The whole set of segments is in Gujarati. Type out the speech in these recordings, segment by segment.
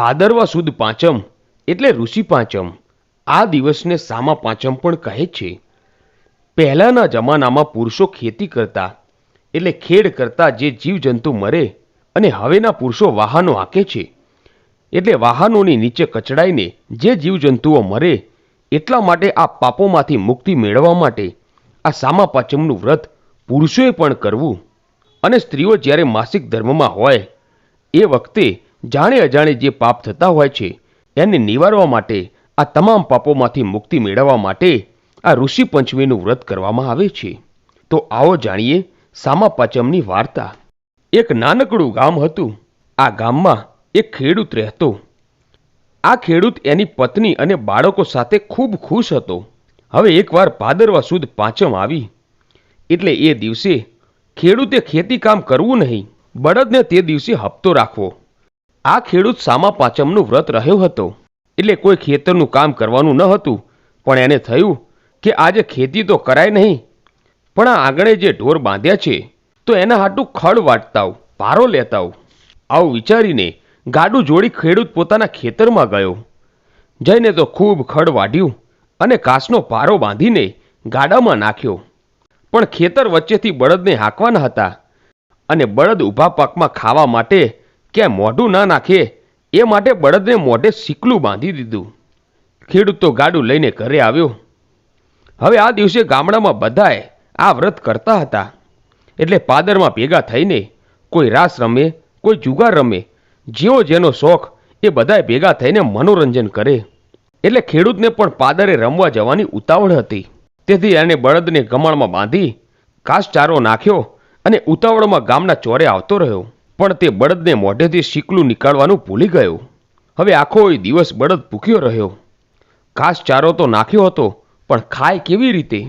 ભાદરવા સુદ પાંચમ એટલે ઋષિ પાંચમ. આ દિવસને સામા પાંચમ પણ કહે છે. પહેલાંના જમાનામાં પુરુષો ખેતી કરતા, એટલે ખેડ કરતા જે જીવજંતુ મરે અને હવેના પુરુષો વાહનો હાંકે છે. એટલે વાહનોની નીચે કચડાઈને જે જીવજંતુઓ મરે, એટલા માટે આ પાપોમાંથી મુક્તિ મેળવવા માટે આ સામા પાંચમનું વ્રત પુરુષોએ પણ કરવું. અને સ્ત્રીઓ જ્યારે માસિક ધર્મમાં હોય, એ વખતે જાણે અજાણે જે પાપ થતા હોય છે, એને નિવારવા માટે, આ તમામ પાપોમાંથી મુક્તિ મેળવવા માટે આ ઋષિ પંચમીનું વ્રત કરવામાં આવે છે. તો આવો જાણીએ સામા પાચમની વાર્તા. એક નાનકડું ગામ હતું. આ ગામમાં એક ખેડૂત રહેતો. આ ખેડૂત એની પત્ની અને બાળકો સાથે ખૂબ ખુશ હતો. હવે એકવાર ભાદરવા સુદ પાંચમ આવી. એટલે એ દિવસે ખેડૂતે ખેતી કામ કરવું નહીં. બળદને તે દિવસે હપ્તો રાખવો. આ ખેડૂત સામા પાંચમનું વ્રત રહ્યો હતો. એટલે કોઈ ખેતરનું કામ કરવાનું ન હતું. પણ એને થયું કે આજે ખેતી તો કરાય નહીં. પણ આ આંગણે જે ઢોર બાંધ્યા છે, તો એના હાટું ખડ વાટતાવ પારો લેતા આવું. આવું વિચારીને ગાડું જોડી ખેડૂત પોતાના ખેતરમાં ગયો. જઈને તો ખૂબ ખડ વાઢ્યું અને કાસનો પારો બાંધીને ગાડામાં નાખ્યો. પણ ખેતર વચ્ચેથી બળદને હાંકવાના હતા અને બળદ ઊભા પાકમાં ખાવા માટે ક્યાંય મોઢું ના નાખે. એ માટે બળદને મોઢે સિકલું બાંધી દીધું. ખેડૂત ગાડું લઈને ઘરે આવ્યો. હવે આ દિવસે ગામડામાં બધાએ આ વ્રત કરતા હતા. એટલે પાદરમાં ભેગા થઈને કોઈ રાસ રમે, કોઈ જુગાર રમે જેવો જેનો શોખ એ બધાએ ભેગા થઈને મનોરંજન કરે. એટલે ખેડૂતને પણ પાદરે રમવા જવાની ઉતાવળ હતી. તેથી એણે બળદને ગમાણમાં બાંધી ઘાસચારો નાખ્યો અને ઉતાવળમાં ગામના ચોરે આવતો રહ્યો. પણ તે બળદને મોઢેથી શીકલું નીકાળવાનું ભૂલી ગયો. હવે આખો એ દિવસ બળદ ભૂખ્યો રહ્યો. ઘાસચારો તો નાખ્યો હતો, પણ ખાય કેવી રીતે?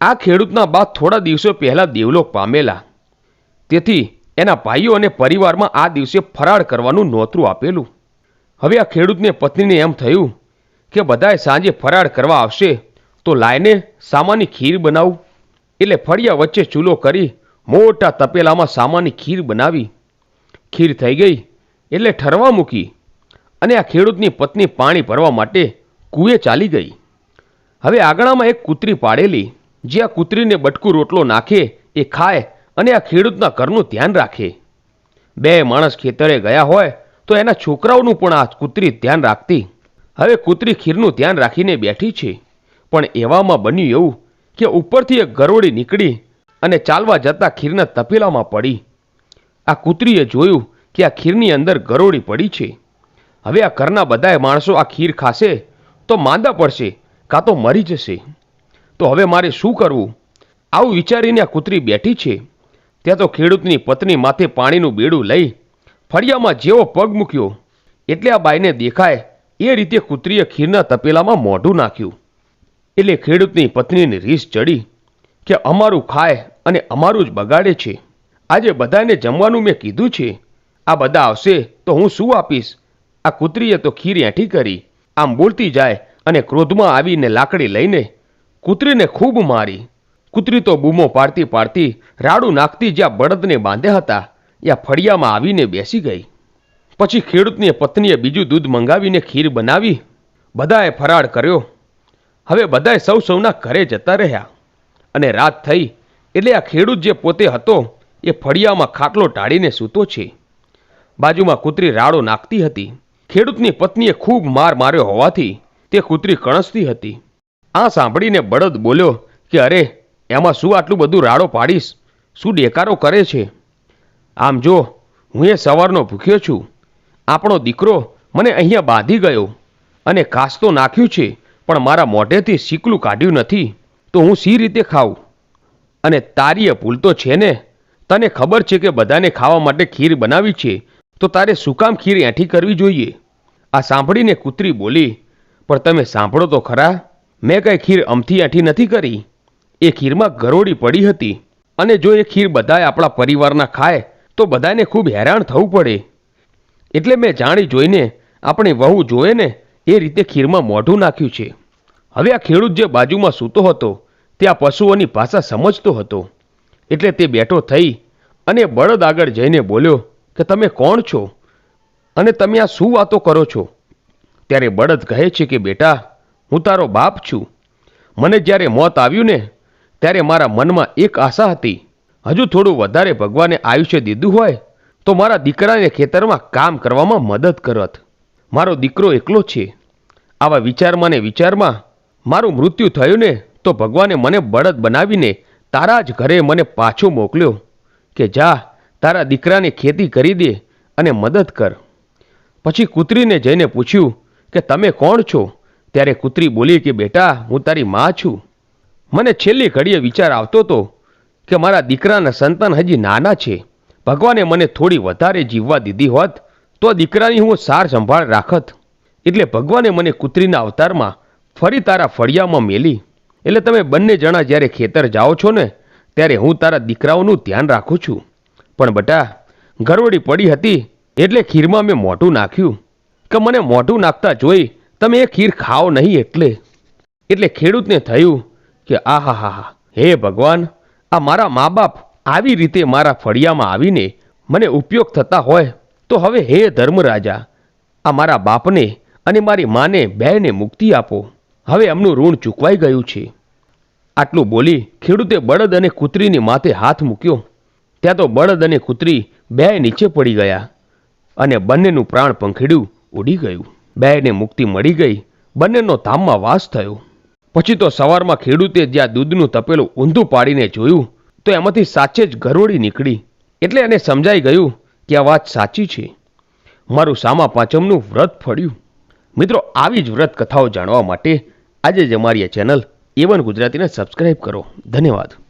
આ ખેડૂતના બાદ થોડા દિવસો પહેલા દેવલોક પામેલા. તેથી એના ભાઈઓ અને પરિવારમાં આ દિવસે ફરાળ કરવાનું નોતરું આપેલું. હવે આ ખેડૂતને પત્નીને એમ થયું કે બધાએ સાંજે ફરાળ કરવા આવશે, તો લાઈને સામાની ખીર બનાવું. એટલે ફળિયા વચ્ચે ચૂલો કરી મોટા તપેલામાં સામાની ખીર બનાવી. ખીર થઈ ગઈ એટલે ઠરવા મૂકી અને આ ખેડૂતની પત્ની પાણી ભરવા માટે કૂએ ચાલી ગઈ. હવે આંગણામાં એક કૂતરી પાડેલી, જે આ કૂતરીને બટકું રોટલો નાખે એ ખાય અને આ ખેડૂતના ઘરનું ધ્યાન રાખે. બે માણસ ખેતરે ગયા હોય તો એના છોકરાઓનું પણ આ કૂતરી ધ્યાન રાખતી. હવે કૂતરી ખીરનું ધ્યાન રાખીને બેઠી છે. પણ એવામાં બન્યું એવું કે ઉપરથી એક ગરોળી નીકળી અને ચાલવા જતા ખીરના તપેલામાં પડી. આ કૂતરીએ જોયું કે આ ખીરની અંદર ગરોળી પડી છે. હવે આ ઘરના બધાય માણસો આ ખીર ખાશે તો માંદા પડશે, કાં તો મરી જશે. તો હવે મારે શું કરવું? આવું વિચારીને આ કૂતરી બેઠી છે. ત્યાં તો ખેડૂતની પત્ની માથે પાણીનું બેડું લઈ ફળિયામાં જેવો પગ મૂક્યો. એટલે આ બાઈને દેખાય એ રીતે કૂતરીએ ખીરના તપેલામાં મોઢું નાખ્યું. એટલે ખેડૂતની પત્નીની રીસ ચડી કે અમારું ખાય અને અમારું જ બગાડે છે. આજે બધાને જમવાનું મેં કીધું છે. આ બધા આવશે તો હું શું આપીશ? આ કૂતરીએ તો ખીર એઠી કરી. આમ બોલતી જાય અને ક્રોધમાં આવીને લાકડી લઈને કૂતરીને ખૂબ મારી. કૂતરી તો બૂમો પાડતી પાડતી રાડું નાખતી જ્યાં બળદને બાંધ્યા હતા, ત્યાં ફળિયામાં આવીને બેસી ગઈ. પછી ખેડૂતની પત્નીએ બીજું દૂધ મંગાવીને ખીર બનાવી. બધાએ ફરાળ કર્યો. હવે બધાએ સૌ સૌના ઘરે જતા રહ્યા. અને રાત થઈ એટલે આ ખેડૂત જે પોતે હતો એ ફળિયામાં ખાટલો ટાળીને સૂતો છે. બાજુમાં કૂતરી રાડો નાખતી હતી. ખેડૂતની પત્નીએ ખૂબ માર માર્યો હોવાથી તે કૂતરી કણસતી હતી. આ સાંભળીને બળદ બોલ્યો કે, અરે, એમાં શું આટલું બધું રાડો પાડીશ? શું ડેકારો કરે છે? આમ જો, હું એ સવારનો ભૂખ્યો છું. આપણો દીકરો મને અહીંયા બાંધી ગયો અને ઘાસ તો નાખ્યું છે, પણ મારા મોઢેથી શીકલું કાઢ્યું નથી, તો હું સી રીતે ખાઉં? અને તારીએ ભૂલતો છે ને? તને ખબર છે કે બધાને ખાવા માટે ખીર બનાવી છે? તો તારે શું ખીર એઠી કરવી જોઈએ? આ સાંભળીને કૂતરી બોલી, પણ તમે સાંભળો તો ખરા, મેં કંઈ ખીર અમથી એઠી નથી કરી. એ ખીરમાં ગરોળી પડી હતી. અને જો એ ખીર બધાએ આપણા પરિવારના ખાય, તો બધાને ખૂબ હેરાન થવું પડે. એટલે મેં જાણી જોઈને આપણે વહુ જોએ ને એ રીતે ખીરમાં મોઢું નાખ્યું છે. હવે આ ખેડૂત જે બાજુમાં સૂતો હતો, તે આ પશુઓની ભાષા સમજતો હતો. એટલે તે બેઠો થઈ અને બળદ આગળ જઈને બોલ્યો કે તમે કોણ છો? અને તમે આ શું વાતો કરો છો? ત્યારે બળદ કહે છે કે, બેટા, હું તારો બાપ છું. મને જ્યારે મોત આવ્યું ને, ત્યારે મારા મનમાં એક આશા હતી. હજુ થોડું વધારે ભગવાને આયુષ્ય દીધું હોય, તો મારા દીકરાને ખેતરમાં કામ કરવામાં મદદ કરત. મારો દીકરો એકલો છે. આવા વિચારમાં ને વિચારમાં મારું મૃત્યુ થયું ને, તો ભગવાને મને બળદ બનાવીને તારા જ ઘરે મને પાછો મોકલ્યો કે જા, તારા દીકરાને ખેતી કરી દે અને મદદ કર. પછી કૂતરીને જઈને પૂછ્યું કે તમે કોણ છો? ત્યારે કૂતરી બોલી કે બેટા, હું તારી મા છું. મને છેલ્લી ઘડીએ વિચાર આવતો હતો કે મારા દીકરાના સંતાન હજી નાના છે. ભગવાને મને થોડી વધારે જીવવા દીધી હોત, તો દીકરાની હું સાર સંભાળ રાખત. એટલે ભગવાને મને કૂતરીના અવતારમાં ફરી તારા ફળિયામાં મેલી. એટલે તમે બંને જણા જ્યારે ખેતર જાઓ છો ને, ત્યારે હું તારા દીકરાઓનું ધ્યાન રાખું છું. પણ બટા ગરવડી પડી હતી એટલે ખીરમાં મેં મોટું નાખ્યું. કે મને મોટું નાખતા જોઈ તમે એ ખીર ખાઓ નહીં એટલે. એટલે ખેડૂતને થયું કે આહા હા હા, હે ભગવાન, આ મારા મા બાપ આવી રીતે મારા ફળિયામાં આવીને મને ઉપયોગ થતા હોય, તો હવે હે ધર્મરાજા, આ મારા બાપને અને મારી માને બેને મુક્તિ આપો. હવે એમનું ઋણ ચૂકવાઈ ગયું છે. આટલું બોલી ખેડૂતે બળદ અને કૂતરીની માથે હાથ મૂક્યો. ત્યાં તો બળદ અને કૂતરી બે નીચે પડી ગયા અને બંનેનું પ્રાણ પંખેડ્યું ઉડી ગયું. બેને મુક્તિ મળી ગઈ. બંનેનો ધામમાં વાસ થયો. પછી તો સવારમાં ખેડૂતે જ્યાં દૂધનું તપેલું ઊંધું પાડીને જોયું, તો એમાંથી સાચે જ ગરોળી નીકળી. એટલે એને સમજાઈ ગયું કે આ વાત સાચી છે. મારું સામા પાંચમનું વ્રત ફળ્યું. મિત્રો, આવી જ વ્રત કથાઓ જાણવા માટે આજે જ અમારી આ ચેનલ એવન ગુજરાતીને સબસ્ક્રાઇબ કરો. ધન્યવાદ.